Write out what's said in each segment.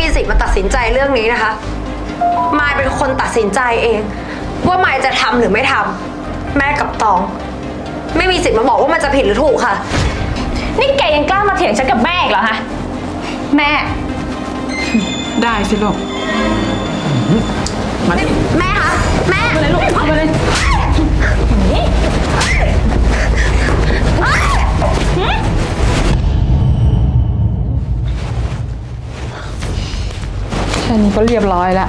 มีสิทธิ์มาตัดสินใจเรื่องนี้นะคะ มายเป็นคนตัดสินใจเอง ว่ามายจะทำหรือไม่ทำแม่กับตอง ไม่มีสิทธิ์มาบอกว่ามันจะผิดหรือถูกค่ะ นี่แกยังกล้ามาเถียงฉันกับแม่อีกเหรอฮะ แม่ ได้สิลูกมาดิแม่คะแม่ ก็เรียบร้อยแล้ว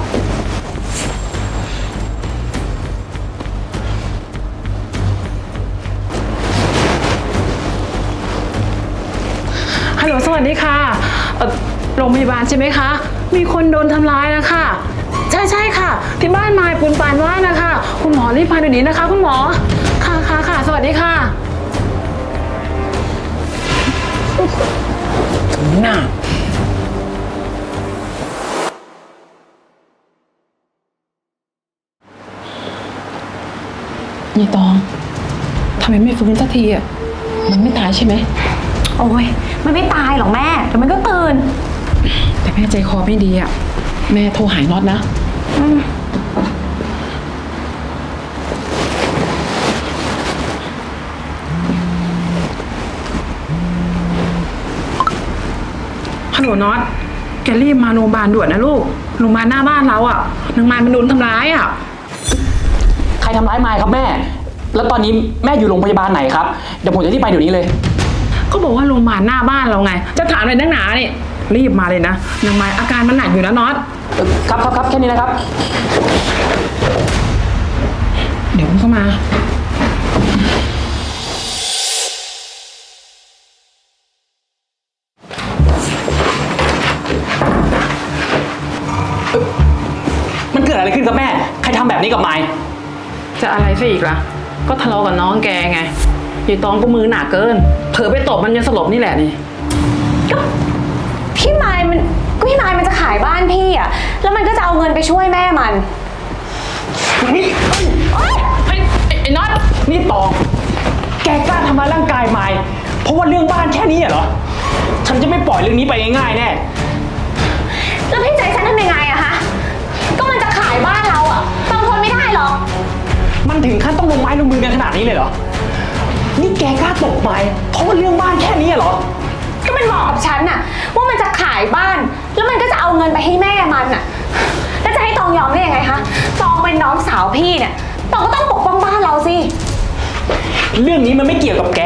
ฮัลโหลสวัสดีค่ะเอ่อโรงพยาบาลใช่ไหมคะ มีคนโดนทำร้ายนะคะ ใช่ใช่ค่ะ ที่บ้านไม้ปุนปานว่านะคะ คุณหมอรีบพาเดี๋ยวนี้นะคะ คุณหมอ ค่ะค่ะค่ะสวัสดีค่ะน่า นี่ตองทำไมไม่ฟื้นสักทีอะ มันไม่ตายใช่ไหม โอ้ยมันไม่ตายหรอกแม่แต่มันก็ตื่น แต่แม่ใจคอไม่ดีอะ แม่โทรหายน็อตนะ ฮัลโหลน็อต แกรีบมาโรงพยาบาลด่วนนะลูก โรงพยาบาลหน้าบ้านเราอะนางมายมันโดนทำร้ายอะใคร ทำร้ายมายครับแม่ แล้วตอนนี้แม่อยู่โรงพยาบาลไหนครับ เดี๋ยวผมจะที่ไปเดี๋ยวนี้เลย ก็บอกว่าโรงพยาบาลหน้าบ้านเราไง จะถามอะไรนักหนานี่รีบมาเลยนะนางมายอาการมันหนักอยู่นะน็อตเอ่อครับครับครับแค่นี้นะครับ เดี๋ยวมันก็มา มันเกิดอะไรขึ้นครับแม่ ใครทำแบบนี้กับมาย จะอะไรซะอีกล่ะ ก็ทะเลาะกับน้องแกไงยายตองก็มือหนักเกิน เผลอไปตบมันยังสลบนี่แหละนี่ พี่มายมันก็พี่มายมันจะขายบ้านพี่อะแล้วมันก็จะเอาเงินไปช่วยแม่มัน นี่เฮ้ยไอ้ไอ้น็อตนี่ตอง แกกล้าทำร้ายร่างกายมายเพราะว่าเรื่องบ้านแค่นี้เหรอ ฉันจะไม่ปล่อยเรื่องนี้ไปง่ายๆแน่ แล้วพี่ใจฉันทำยังไงอะฮะ ก็มันจะขายบ้านเราอะบางคนไม่ได้หรอก มันถึงขั้นต้องลงไม้ลงมือกันขนาดนี้เลยเหรอ นี่แกกล้าตบมายเพราะว่าเรื่องบ้านแค่นี้เหรอ ก็มันบอกกับฉันน่ะ ว่ามันจะขายบ้าน แล้วมันก็จะเอาเงินไปให้แม่มันน่ะ แล้วจะให้ตองยอมได้ยังไงคะตองเป็นน้องสาวพี่เนี่ยตองก็ต้องปกป้องบ้านเราสิ เรื่องนี้มันไม่เกี่ยวกับแก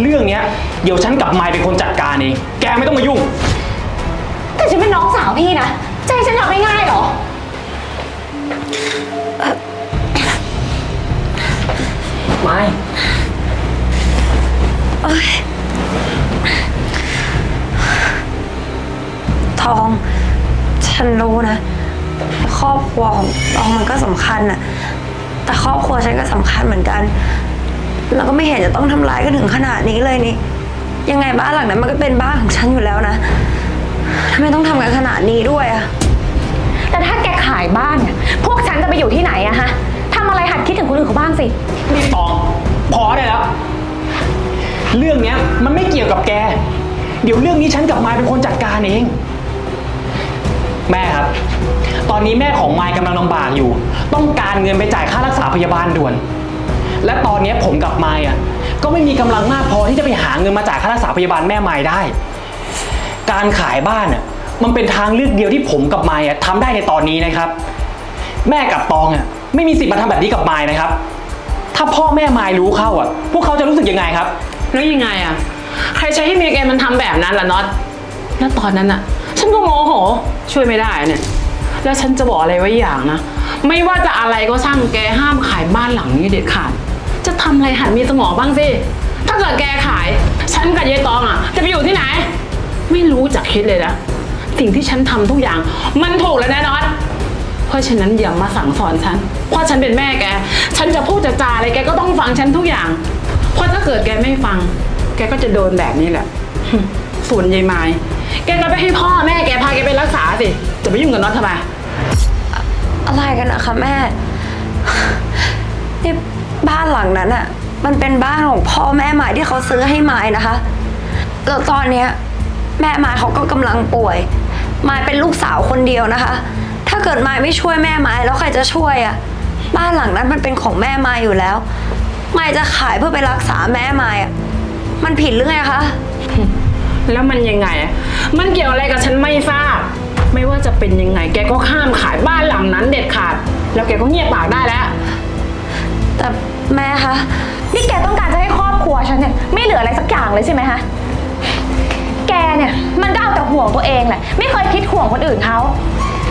เรื่องเนี้ยเดี๋ยวฉันกับมายเป็นคนจัดการเอง แกไม่ต้องมายุ่ง แต่ฉันเป็นน้องสาวพี่นะ ใจะให้ฉันทำไม่ง่ายเหรอ รอบครัวของตองมันก็สำคัญอะแต่ครอบครัวฉันก็สำคัญเหมือนกัน แล้วก็ไม่เห็นจะต้องทำร้ายกันถึงขนาดนี้เลยนี่ ยังไงบ้านหลังนั้นมันก็เป็นบ้านของฉันอยู่แล้วนะทำไมต้องทำกันขนาดนี้ด้วยอะ แต่ถ้าแกขายบ้านเนี่ย พวกฉันจะไปอยู่ที่ไหนอะฮะทำอะไรหัดคิดถึงคนอื่นเขาบ้างสิ นี่ตองพอได้แล้ว เรื่องเนี้ยมันไม่เกี่ยวกับแก เดี๋ยวเรื่องนี้ฉันกับมายเป็นคนจัดการเอง แม่ครับ ตอนนี้แม่ของไมายกำลังลำบากอยู่ ต้องการเงินไปจ่ายค่ารักษาพยาบาลด่วน และตอนนี้ผมกับไมายอะก็ไม่มีกำลังมากพอที่จะไปหาเงินมาจ่ายค่ารักษาพยาบาลแม่ไมายได้ การขายบ้านอะมันเป็นทางเลือกเดียวที่ผมกับไมายอะทำได้ในตอนนี้นะครับ แม่กับตองอะไม่มีสิทธิ์มาทำแบบนี้กับไมายนะครับ ถ้าพ่อแม่ไมายรู้เข้าอะ พวกเขาจะรู้สึกยังไงครับ แล้วยังไงอะใครใช้ให้เมียแกมันทำแบบนั้นล่ะน็อต แล้วตอนนั้นอะ ฉันก็โมโหช่วยไม่ได้เนี่ย แล้วฉันจะบอกอะไรไว้อย่างนะ ไม่ว่าจะอะไรก็ช่างแกห้ามขายบ้านหลังนี้เด็ดขาด จะทำอะไรหัดมีสมองบ้างสิ ถ้าเกิดแกขาย ฉันกับยายตองอะ จะไปอยู่ที่ไหน ไม่รู้จักคิดเลยนะ สิ่งที่ฉันทำทุกอย่าง มันถูกแล้วแนะน็อตเพราะฉะนั้นอย่ามาสั่งสอนฉัน เพราะฉันเป็นแม่แก ฉันจะพูดจะจาอะไรแกก็ต้องฟังฉันทุกอย่าง เพราะถ้าเกิดแกไม่ฟัง แกก็จะโดนแบบนี้แหละ ส่วนยายไม้ แกก็ไปให้พ่อแม่แกพาแกไปรักษาสิ จะไปยุ่งกับน็อตทำไม อะไรกันนะคะแม่ นี่บ้านหลังนั้นอะมันเป็นบ้านของพ่อแม่หมายที่เขาซื้อให้หมายนะคะแล้วตอนเนี้ยแม่หมายเขาก็กำลังป่วยมายเป็นลูกสาวคนเดียวนะคะ ถ้าเกิดมายไม่ช่วยแม่มายแล้วใครจะช่วยอะบ้านหลังนั้นมันเป็นของแม่มายอยู่แล้วมายจะขายเพื่อไปรักษาแม่มายอะมันผิดหรือไงคะ แล้วมันยังไง มันเกี่ยวอะไรกับฉันไม่ทราบ ไม่ว่าจะเป็นยังไง แกก็ห้ามขายบ้านหลังนั้นเด็ดขาด แล้วแกก็เงียบปากได้แล้ว แต่แม่คะ นี่แกต้องการจะให้ครอบครัวฉันเนี่ยไม่เหลืออะไรสักอย่างเลยใช่ไหมคะ แกเนี่ยมันก็เอาแต่ห่วงตัวเองแหละ ไม่เคยคิดห่วงคนอื่นเขา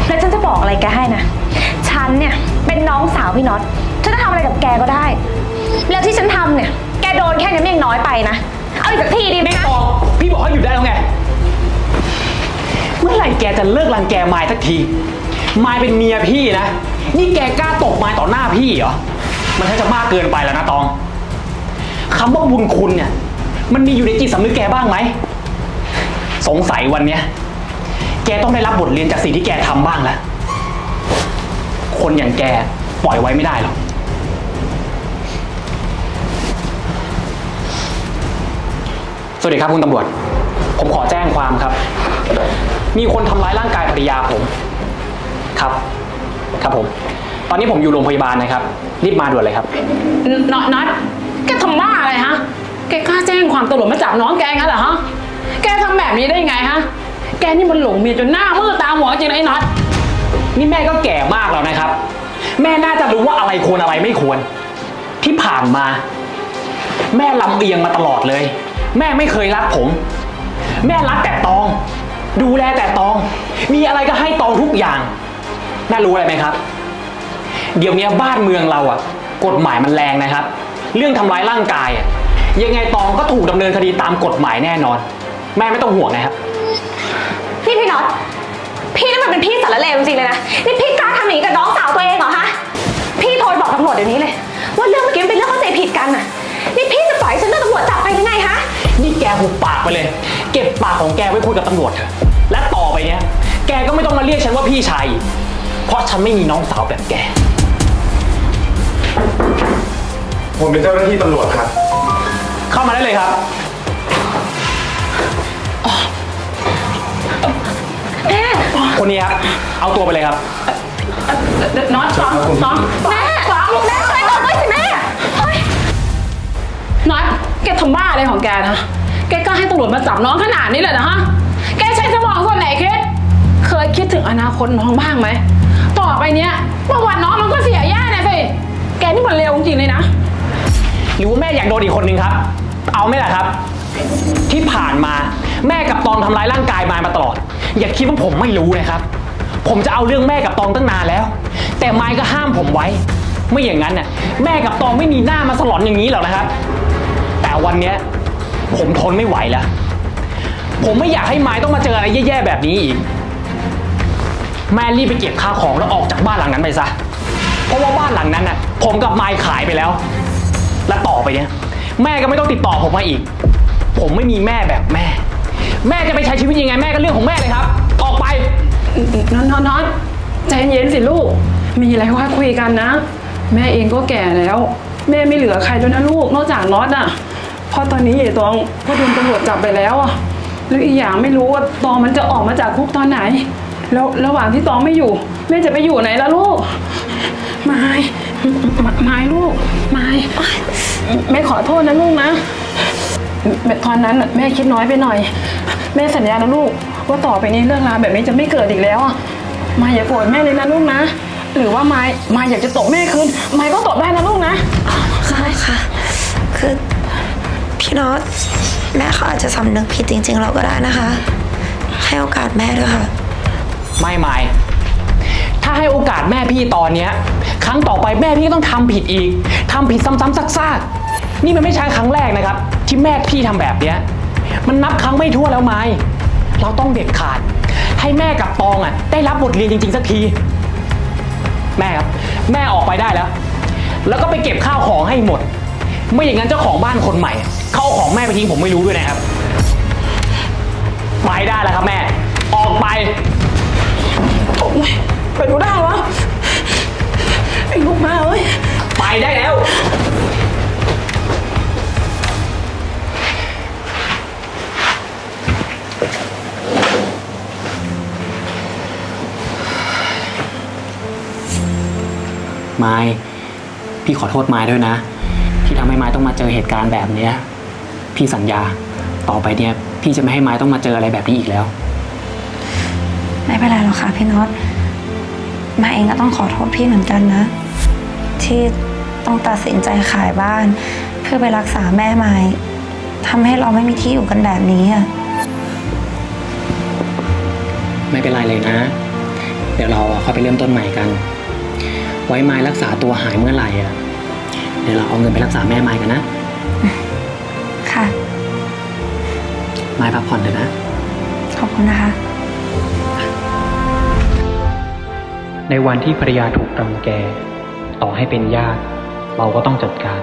แล้วฉันจะบอกอะไรแกให้นะ ฉันเนี่ยเป็นน้องสาวพี่น็อต ฉันจะทำอะไรกับแกก็ได้ แล้วที่ฉันทำเนี่ย แกโดนแค่นี้มันยังน้อยไปนะ เอาอีกสักทีดีไหมคะ ตองพี่บอกให้หยุดได้แล้วไง เมื่อไหร่แกจะเลิกรังแกไม้สักทีไม้เป็นเมียพี่นะ นี่แกกล้าตกไม้ต่อหน้าพี่เหรอ มันช่าจะมากเกินไปแล้วนะตองคำว่าบุญคุณเนี่ย มันมีอยู่ในจิตสำนึกแกบ้างไหม สงสัยวันเนี้ยแกต้องได้รับบทเรียนจากสิ่งที่แกทำบ้างแล้ว คนอย่างแกปล่อยไว้ไม่ได้หรอก สวัสดีครับคุณตำรวจ ผมขอแจ้งความครับ มีคนทำร้ายร่างกายภรรยาผม ครับ ครับผม ตอนนี้ผมอยู่โรงพยาบาลนะครับ รีบมาด่วนเลยครับ น็อตน็อตแกทำบ้าอะไรฮะ แกกล้าแจ้งความตำรวจมาจับน้องแกงั้นเหรอฮะ แกทำแบบนี้ได้ไงฮะ แกนี่มันหลงเมียจนหน้ามืดตาหมอจริงนะไอ้น็อต นี่แม่ก็แก่มากแล้วนะครับ แม่น่าจะรู้ว่าอะไรควรอะไรไม่ควร ที่ผ่านมา แม่ลำเอียงมาตลอดเลย แม่ไม่เคยรักผม แม่รักแต่ตอง ดูแลแต่ตอง มีอะไรก็ให้ตองทุกอย่าง แม่รู้อะไรไหมครับ เดี๋ยวนี้บ้านเมืองเราอะ กฎหมายมันแรงนะครับ เรื่องทำร้ายร่างกายอะยังไงตองก็ถูกดำเนินคดีตามกฎหมายแน่นอน แม่ไม่ต้องห่วงนะครับ นี่พี่น็อต พี่นี่มันเป็นพี่สารเลวจริงๆเลยนะ นี่พี่กล้าทำอย่างนี้กับน้องสาวตัวเองเหรอฮะ พี่โทรบอกตำรวจเดี๋ยวนี้เลย ว่าเรื่องเมื่อกี้มันเป็นเรื่องเข้าใจผิดกันน่ะ นี่พี่จะปล่อยให้ฉันเรื่องตำรวจจับไปหรือไงฮะนี่แกหุบปากไปเลย เก็บปากของแกไว้คุยกับตำรวจเถอะ และต่อไปเนี้ย แกก็ไม่ต้องมาเรียกฉันว่าพี่ชายอีกเพราะฉันไม่มีน้องสาวแบบแก ผมเป็นเจ้าหน้าที่ตำรวจครับ เข้ามาได้เลยครับแม่คนนี้ครับ เอาตัวไปเลยครับ น็อตฟังน้องแม่ นะ แกกล้าให้ตำรวจมาจับน้องขนาดนี้เลยนะฮะ แกใช้สมองส่วนไหนคิด เคยคิดถึงอนาคตน้องบ้างไหม ต่อไปเนี้ยประวัติน้องมันก็เสียแย่แน่สิ แกนี่มันเร็วจริงๆเลยนะ หรือว่าแม่อยากโดนอีกคนนึงครับ เอาไหม่ล่ะครับ ที่ผ่านมาแม่กับตองทำร้ายร่างกายมายมาตลอด อย่าคิดว่าผมไม่รู้นะครับ ผมจะเอาเรื่องแม่กับตองตั้งนานแล้ว แต่มายก็ห้ามผมไว้ ไม่อย่างนั้นน่ะแม่กับตองไม่มีหน้ามาสลอนอย่างนี้หรอกนะครับ แต่วันเนี้ย ผมทนไม่ไหวแล้ว ผมไม่อยากให้ไมายต้องมาเจออะไรแย่ๆแบบนี้อีก แม่รีบไปเก็บข้าวของแล้วออกจากบ้านหลังนั้นไปซะ เพราะว่าบ้านหลังนั้นน่ะ ผมกับไมายขายไปแล้ว และต่อไปเนี้ยแม่ก็ไม่ต้องติดต่อผมมาอีก ผมไม่มีแม่แบบแม่ แม่จะไปใช้ชีวิตยังไงแม่ก็เรื่องของแม่เลยครับ ออกไป นอนนอนนอนใจเย็นสิลูก มีอะไรว่าคุยกันนะ แม่เองก็แก่แล้ว แม่ไม่เหลือใครแล้วนะลูก นอกจากน็อตอะ เพราะตอนนี้ยายตองก็โดนตำรวจจับไปแล้วอะแล้วอีกอย่างไม่รู้ว่าตองมันจะออกมาจากคุกตอนไหน แล้วระหว่างที่ตองไม่อยู่แม่จะไปอยู่ไหนล่ะลูกไม้ไม้ลูกไม้แม่ขอโทษนะลูกนะแม่ตอนนั้นน่ะแม่คิดน้อยไปหน่อย แม่สัญญานะลูก ว่าต่อไปนี้เรื่องราวแบบนี้จะไม่เกิดอีกแล้วอะไมาอย่าโกรธแม่เลยนะลูกนะ หรือว่าไมายมาอยากจะตบแม่คืนไมายก็ตบได้นะลูกนะ ค่ะค่ะ พี่น็อตแม่เขาอาจจะสำนึกผิดจริง ๆ เราก็ได้นะคะ ให้โอกาสแม่ด้วยค่ะ ไม่ไม่ถ้าให้โอกาสแม่พี่ตอนเนี้ย ครั้งต่อไปแม่พี่ก็ต้องทำผิดอีกทำผิดซ้ำๆซากๆ นี่มันไม่ใช่ครั้งแรกนะครับ ที่แม่พี่ทำแบบเนี้ย มันนับครั้งไม่ทั่วแล้วไม่เราต้องเด็ดขาด ให้แม่กับตองอะได้รับบทเรียนจริง ๆ สักที แม่ครับ แม่ออกไปได้แล้ว แล้วก็ไปเก็บข้าวของให้หมด ไม่อย่างนั้นเจ้าของบ้านคนใหม่ เข้าของแม่ไปทิ้งผมไม่รู้ด้วยนะครับ ไปได้แล้วครับแม่ ออกไป ไปดูได้วะไอ้ลูกมาเอ้ย ไปได้แล้ว ไม้พี่ขอโทษไม้ด้วยนะ ที่ทำให้ไม้ต้องมาเจอเหตุการณ์แบบนี้ พี่สัญญา ต่อไปเนี่ย พี่จะไม่ให้ไม้ต้องมาเจออะไรแบบนี้อีกแล้ว ไม่เป็นไรหรอกค่ะพี่น็อตมาเองก็ต้องขอโทษพี่เหมือนกันนะ ที่ต้องตัดสินใจขายบ้าน เพื่อไปรักษาแม่ไม้ทำให้เราไม่มีที่อยู่กันแบบนี้อะไม่เป็นไรเลยนะ เดี๋ยวเราอะค่อยไปเริ่มต้นใหม่กัน ไว้ไม้รักษาตัวหายเมื่อไหร่อะเดี๋ยวเราเอาเงินไปรักษาแม่ไม้กันนะค่ะ ไม้พักผ่อนเถอะนะ ขอบคุณนะคะ ในวันที่ภรรยาถูกรังแก ต่อให้เป็นญาติ เราก็ต้องจัดการ